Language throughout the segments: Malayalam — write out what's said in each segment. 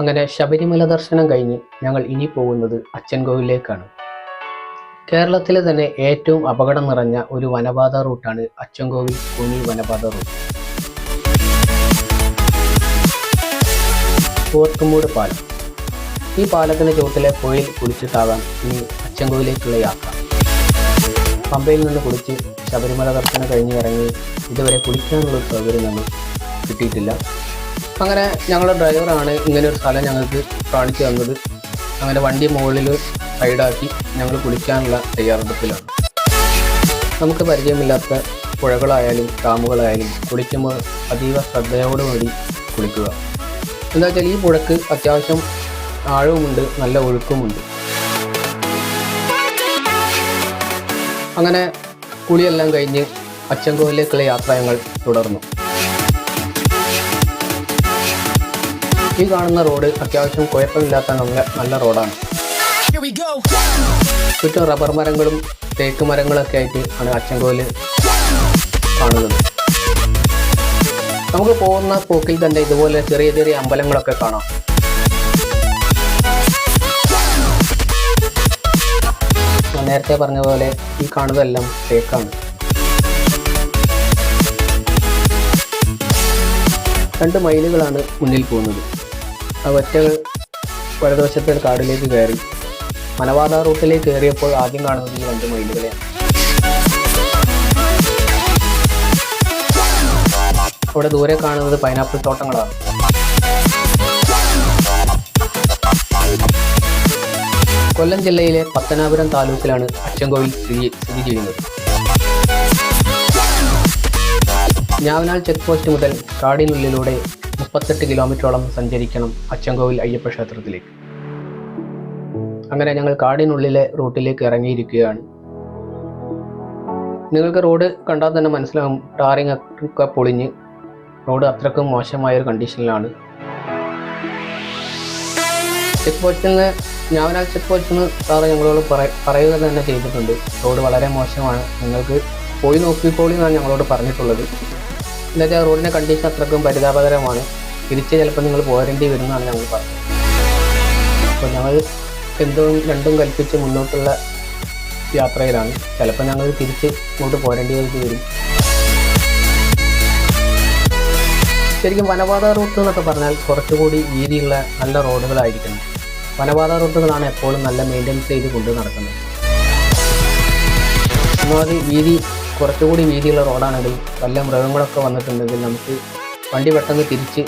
അങ്ങനെ ശബരിമല ദർശനം കഴിഞ്ഞ് ഞങ്ങൾ ഇനി പോകുന്നത് അച്ചൻകോവിലേക്കാണ്. കേരളത്തിലെ തന്നെ ഏറ്റവും അപകടം നിറഞ്ഞ ഒരു വനപാത റൂട്ടാണ് അച്ചൻകോവിൽ കുഞ്ഞി വനപാത റൂട്ട്. പോർത്തുമൂട് പാലം. ഈ പാലത്തിന് ചുവട്ടിലെ പുഴയിൽ കുളിച്ചിട്ടാകാം ഇനി അച്ചൻകോവിലേക്കുള്ള യാത്ര. പമ്പയിൽ നിന്ന് കുളിച്ച് ശബരിമല ദർശനം കഴിഞ്ഞ് ഇറങ്ങി ഇതുവരെ കുളിക്കാനുള്ള സൗകര്യം നമ്മൾ കിട്ടിയിട്ടില്ല. അങ്ങനെ ഞങ്ങളുടെ ഡ്രൈവറാണ് ഇങ്ങനെ ഒരു സ്ഥലം ഞങ്ങൾക്ക് കാണിച്ചു തന്നത്. അങ്ങനെ വണ്ടി മുകളിൽ സൈഡാക്കി ഞങ്ങൾ കുളിക്കാനുള്ള തയ്യാറെടുപ്പിലാണ്. നമുക്ക് പരിചയമില്ലാത്ത പുഴകളായാലും ഡാമുകളായാലും കുളിക്കുമ്പോൾ അതീവ ശ്രദ്ധയോടുകൂടി കുളിക്കുക. എന്താ വെച്ചാൽ ഈ പുഴക്ക് അത്യാവശ്യം ആഴവുമുണ്ട് നല്ല ഒഴുക്കുമുണ്ട്. അങ്ങനെ കുളിയെല്ലാം കഴിഞ്ഞ് അച്ചൻകോവിലേക്കുള്ള യാത്ര ഞങ്ങൾ തുടർന്നു. ഈ കാണുന്ന റോഡ് അത്യാവശ്യം കുഴപ്പമില്ലാത്ത നല്ല നല്ല റോഡാണ്. ചുറ്റും റബ്ബർ മരങ്ങളും തേക്ക് മരങ്ങളൊക്കെ ആയിട്ട് ആണ് അച്ചൻകോവിൽ കാണുന്നത്. നമുക്ക് പോകുന്ന പോക്കിൽ തന്നെ ഇതുപോലെ ചെറിയ ചെറിയ അമ്പലങ്ങളൊക്കെ കാണാം. നേരത്തെ പറഞ്ഞ പോലെ ഈ കാണുന്നതെല്ലാം തേക്കാണ്. രണ്ട് മൈലുകളാണ് മുന്നിൽ പോകുന്നത്. ഒറ്റ വലതുവശത്തെ കാടിലേക്ക് കയറി. മലബാധ റൂട്ടിലേക്ക് കയറിയപ്പോൾ ആദ്യം കാണുന്നത് ഈ രണ്ട് മൈലുകളെയാണ് അവിടെ ദൂരെ കാണുന്നത് പൈനാപ്പിൾ തോട്ടങ്ങളാണ്. കൊല്ലം ജില്ലയിലെ പത്തനാപുരം താലൂക്കിലാണ് അച്ചൻകോവിൽ സ്ഥിതി സ്ഥിതി ചെയ്യുന്നത്. ഞാവനാൽ ചെക്ക് പോസ്റ്റ് മുതൽ കാടിനുള്ളിലൂടെ മുപ്പത്തെട്ട് കിലോമീറ്ററോളം സഞ്ചരിക്കണം അച്ചൻകോവിൽ അയ്യപ്പ ക്ഷേത്രത്തിലേക്ക്. അങ്ങനെ ഞങ്ങൾ കാടിനുള്ളിലെ റൂട്ടിലേക്ക് ഇറങ്ങിയിരിക്കുകയാണ്. നിങ്ങൾക്ക് റോഡ് കണ്ടാൽ തന്നെ മനസ്സിലാകും ടാറിങ് ഒക്കെ പൊളിഞ്ഞ് റോഡ് അത്രക്കും മോശമായ ഒരു കണ്ടീഷനിലാണ്. ചെക്ക് പോസ്റ്റിൽ നിന്ന് ഞാവനാൽ ചെക്ക് പോസ്റ്റിൽ നിന്ന് സാറ് ഞങ്ങളോട് പറ- പറയുക തന്നെ ചെയ്തിട്ടുണ്ട്. റോഡ് വളരെ മോശമാണ്. നിങ്ങൾക്ക് പോയി നോക്കിക്കോളി എന്നാണ് ഞങ്ങളോട് പറഞ്ഞിട്ടുള്ളത്. എന്നുവെച്ചാൽ റോഡിന്റെ കണ്ടീഷൻ അത്രക്കും പരിതാപകരമാണ്. തിരിച്ച് ചിലപ്പോൾ നിങ്ങൾ പോരേണ്ടി വരുമെന്നാണ് ഞങ്ങൾ പറഞ്ഞത്. അപ്പോൾ ഞങ്ങൾ എന്തും രണ്ടും കൽപ്പിച്ച് മുന്നോട്ടുള്ള യാത്രയിലാണ്. ചിലപ്പോൾ ഞങ്ങൾ തിരിച്ച് ഇങ്ങോട്ട് പോരേണ്ടി വരും. ശരിക്കും വനപാത റൂട്ട് എന്നൊക്കെ പറഞ്ഞാൽ കുറച്ചുകൂടി വീതിയുള്ള നല്ല റോഡുകളായിരിക്കണം. വനപാത റൂട്ടുകളാണ് എപ്പോഴും നല്ല മെയിന്റെനൻസ് ചെയ്ത് കൊണ്ട് നടക്കുന്നത്. ഒന്നാമത് വീതി കുറച്ചുകൂടി വീതിയുള്ള റോഡാണെങ്കിൽ വല്ല മൃഗങ്ങളൊക്കെ വന്നിട്ടുണ്ടെങ്കിൽ നമുക്ക് വണ്ടി പെട്ടെന്ന് തിരിച്ച്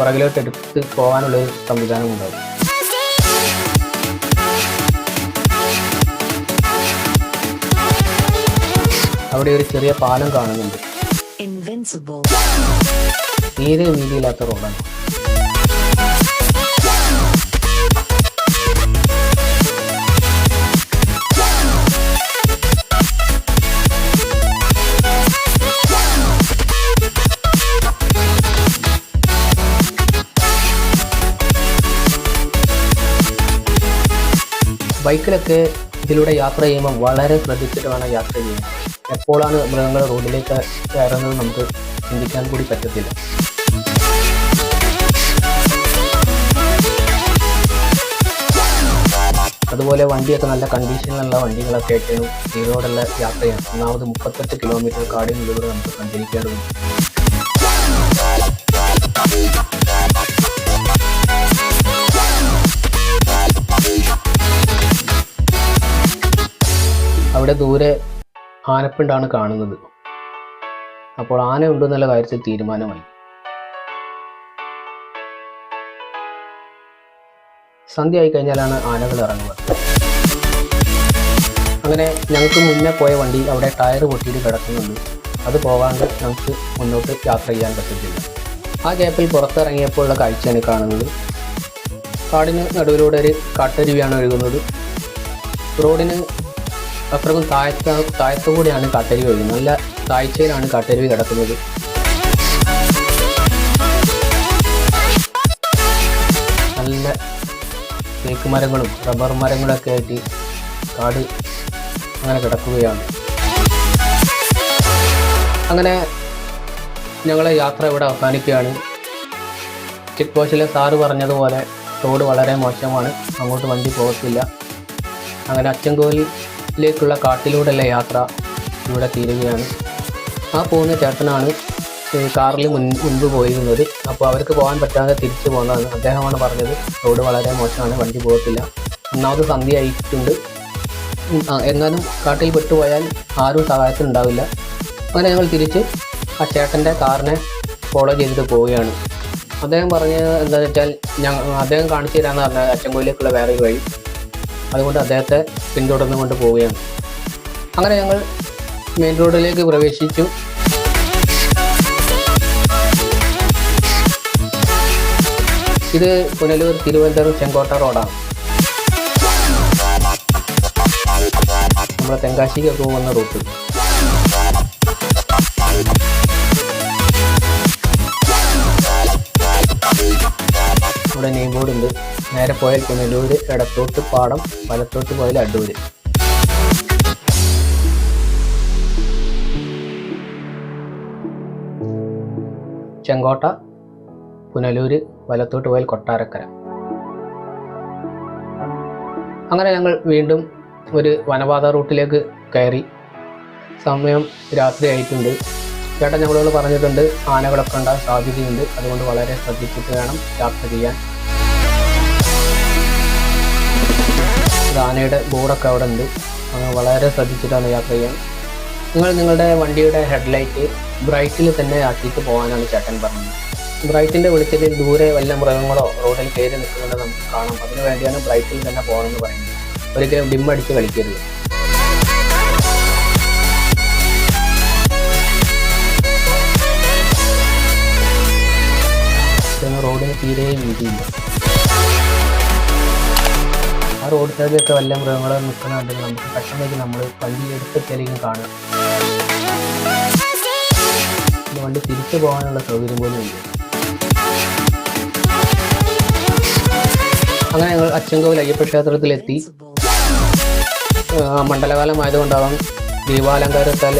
പുറകിലോട്ട് എടുത്ത് പോകാനുള്ളൊരു സംവിധാനം ഉണ്ടാകും അവിടെ ഒരു ചെറിയ പാലം കാണുന്നുണ്ട്. തീരെ വീതിയില്ലാത്ത റോഡാണ്? ബൈക്കിലൊക്കെ ഇതിലൂടെ യാത്ര ചെയ്യുമ്പോൾ വളരെ ശ്രദ്ധിച്ചിട്ട് വേണം യാത്ര ചെയ്യാൻ എപ്പോഴാണ് മൃഗങ്ങൾ റോഡിലേക്ക് കയറുന്നത് നമുക്ക് ചിന്തിക്കാൻ കൂടി പറ്റത്തില്ല. അതുപോലെ വണ്ടിയൊക്കെ നല്ല കണ്ടീഷനിലുള്ള വണ്ടികളൊക്കെ ആയിട്ടാണ് ഇതിലൂടെയുള്ള യാത്ര ചെയ്യാൻ ഒന്നാമത് മുപ്പത്തെട്ട് കിലോമീറ്റർ കാടിനുള്ളിലൂടെ നമുക്ക് സഞ്ചരിക്കേണ്ടതുണ്ട് അവിടെ ദൂരെ ആനപ്പിണ്ടാണ് കാണുന്നത്. അപ്പോൾ ആന ഉണ്ടെന്നുള്ള കാര്യത്തിൽ തീരുമാനമായി. സന്ധ്യ ആയി കഴിഞ്ഞാലാണ് ആനകൾ ഇറങ്ങുക. അങ്ങനെ ഞങ്ങൾക്ക് മുന്നേ പോയ വണ്ടി അവിടെ ടയർ പൊട്ടിയിട്ട് കിടക്കുന്നുണ്ട്. അത് പോകാണ്ട് നമുക്ക് മുന്നോട്ട് യാത്ര ചെയ്യാൻ പറ്റത്തില്ല. ആ ഗ്യാപ്പിൽ പുറത്തിറങ്ങിയപ്പോഴുള്ള കാഴ്ചയാണ് കാണുന്നത്. കാടിന് നടുവിലൂടെ ഒരു കാട്ടരുവിയാണ് ഒഴുകുന്നത്. റോഡിന് അത്രക്കും താഴത്ത താഴത്തുകൂടിയാണ് കാട്ടരുവി ഒഴുകുന്നത് നല്ല താഴ്ചയിലാണ് കട്ടരുവി കിടക്കുന്നത്. നല്ല തേക്ക് മരങ്ങളും റബ്ബർ മരങ്ങളൊക്കെ ആയിട്ട് കാട് അങ്ങനെ കിടക്കുകയാണ്. അങ്ങനെ ഞങ്ങളെ യാത്ര ഇവിടെ അവസാനിക്കുകയാണ്. ചെക്ക് പോസ്റ്റിലെ സാറ് പറഞ്ഞതുപോലെ റോഡ് വളരെ മോശമാണ്. അങ്ങോട്ട് വണ്ടി പോകത്തില്ല. അങ്ങനെ അച്ചൻകോലിലേക്കുള്ള കാട്ടിലൂടെയുള്ള യാത്ര ഇവിടെ തീരുകയാണ്. ആ പോകുന്ന ചേട്ടനാണ് കാറിൽ മുൻ മുൻപ് പോയിരുന്നത്. അപ്പോൾ അവർക്ക് പോകാൻ പറ്റാതെ തിരിച്ചു പോകുന്നതാണ് അദ്ദേഹമാണ് പറഞ്ഞത് റോഡ് വളരെ മോശമാണ് വണ്ടി പോകത്തില്ല. ഒന്നാമത് സന്ധ്യയായിട്ടുണ്ട് ആയിട്ടുണ്ട്. എന്നാലും കാട്ടിൽ പെട്ടുപോയാൽ ആരും സഹായത്തിനുണ്ടാവില്ല. അങ്ങനെ ഞങ്ങൾ തിരിച്ച് ആ ചേട്ടന്റെ കാറിനെ ഫോളോ ചെയ്തിട്ട് പോവുകയാണ്. അദ്ദേഹം പറഞ്ഞത് എന്താണെന്ന് വെച്ചാൽ ഞങ്ങൾ അദ്ദേഹം കാണിച്ചു തരാമെന്ന് പറഞ്ഞാൽ അച്ചൻകോയിലേക്കുള്ള വേറെ ഒരു വഴി. അതുകൊണ്ട് അദ്ദേഹത്തെ പിന്തുടർന്നു കൊണ്ട് പോവുകയാണ്. അങ്ങനെ ഞങ്ങൾ മെയിൻ റോഡിലേക്ക് പ്രവേശിച്ചു. ഇത് പുനലൂർ തിരുവനന്തപുരം ചെങ്കോട്ട റോഡാണ്. നമ്മുടെ തെങ്കാശിക്കൊക്കെ പോകുന്ന റൂട്ട്. ഇവിടെ നെയിം ഉണ്ട് നേരെ പോയാൽ പുനലൂർ ഇടത്തോട്ട് പാടം വലത്തോട്ട് പോയാൽ അടൂര്. ചെങ്കോട്ട പുനലൂർ വലത്തോട്ട് പോയാൽ കൊട്ടാരക്കര. അങ്ങനെ ഞങ്ങൾ വീണ്ടും ഒരു വനപാത റൂട്ടിലേക്ക് കയറി. സമയം രാത്രി ആയിട്ടുണ്ട്. ചേട്ടൻ ഞങ്ങളോട് പറഞ്ഞിട്ടുണ്ട് ആനകളൊക്കെ ഉണ്ടാകാൻ സാധ്യതയുണ്ട്. അതുകൊണ്ട് വളരെ ശ്രദ്ധിച്ചിട്ട് വേണം യാത്ര ചെയ്യാൻ. ഒരു ആനയുടെ ബോർഡൊക്കെ അവിടെ ഉണ്ട് വളരെ ശ്രദ്ധിച്ചിട്ടാണ് യാത്ര ചെയ്യാൻ. നിങ്ങൾ നിങ്ങളുടെ വണ്ടിയുടെ ഹെഡ്ലൈറ്റ് ബ്രൈറ്റിൽ തന്നെ ആക്കിയിട്ട് പോകാനാണ് ചേട്ടൻ പറഞ്ഞത്. ബ്രൈറ്റിന്റെ വെളിച്ചത്തിൽ ദൂരെ വല്ല മൃഗങ്ങളോ റോഡിൽ കയറി നിൽക്കുന്നത് നമുക്ക് കാണാം. അതിനു വേണ്ടിയാണ് ബ്രൈറ്റിൽ തന്നെ പോകണമെന്ന് പറയുന്നത്. ഒരിക്കലും ഡിം അടിച്ച് കളിക്കരുത് റോഡിന് തീരെ വീതിയില്ല. ആ റോഡ് സൈഡിലൊക്കെ വല്ല മൃഗങ്ങളും നിൽക്കുന്നുണ്ടെങ്കിൽ നമുക്ക് പെട്ടെന്നേക്ക് നമ്മൾ വണ്ടി എടുത്തെത്തിയാലേക്കും കാണാം. വണ്ടി തിരിച്ചു പോകാനുള്ള സൗകര്യം പോലും ഇല്ല. അങ്ങനെ ഞങ്ങൾ അച്ചൻകോവിൽ അയ്യപ്പ ക്ഷേത്രത്തിലെത്തി. ആ, മണ്ഡലകാലമായതുകൊണ്ടാവാം ദീപാലങ്കാരത്താൽ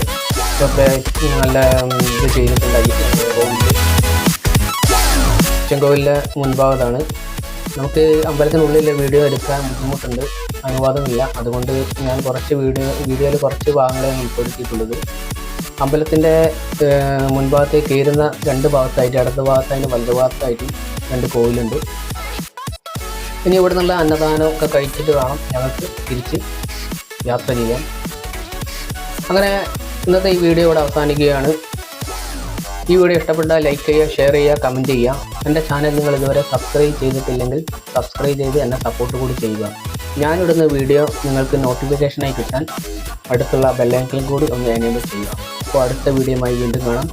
നല്ല ഇത് ചെയ്തിട്ടുണ്ടായി. കോവിലിൽ ചെങ്കോവിലിന്റെ മുൻഭാഗത്താണ്. നമുക്ക് അമ്പലത്തിനുള്ളിൽ വീഡിയോ എടുക്കാൻ ബുദ്ധിമുട്ടുണ്ട്. അനുവാദമില്ല. അതുകൊണ്ട് ഞാൻ കുറച്ച് വീഡിയോ വീഡിയോയിൽ കുറച്ച് ഭാഗങ്ങളെ ഉൾപ്പെടുത്തിയിട്ടുള്ളത്. അമ്പലത്തിന്റെ മുൻഭാഗത്തെ കയറുന്ന രണ്ട് ഭാഗത്തായിട്ട് ഇടത് ഭാഗത്തായിട്ട് വലത് ഭാഗത്തായിട്ടും രണ്ട് കോവിലുണ്ട്. ഇനി ഇവിടെ നിന്നുള്ള അന്നദാനം ഒക്കെ കഴിച്ചിട്ട് വേണം ഞങ്ങൾക്ക് തിരിച്ച് യാത്ര ചെയ്യാൻ. അങ്ങനെ ഇന്നത്തെ ഈ വീഡിയോ ഇവിടെ അവസാനിക്കുകയാണ്. ഈ വീഡിയോ ഇഷ്ടപ്പെട്ടാൽ ലൈക്ക് ചെയ്യുക ഷെയർ ചെയ്യുക കമന്റ് ചെയ്യുക. എന്റെ ചാനൽ നിങ്ങൾ ഇതുവരെ സബ്സ്ക്രൈബ് ചെയ്തിട്ടില്ലെങ്കിൽ സബ്സ്ക്രൈബ് ചെയ്ത് എന്നെ സപ്പോർട്ട് കൂടി ചെയ്യുക. ഞാനിടുന്ന വീഡിയോ നിങ്ങൾക്ക് നോട്ടിഫിക്കേഷനായി കിട്ടാൻ അടുത്തുള്ള ബെല്ലൈക്കലും കൂടി ഒന്ന് എനേബിൾ ചെയ്യുക. അപ്പോൾ അടുത്ത വീഡിയോയുമായി വീണ്ടും കാണാം.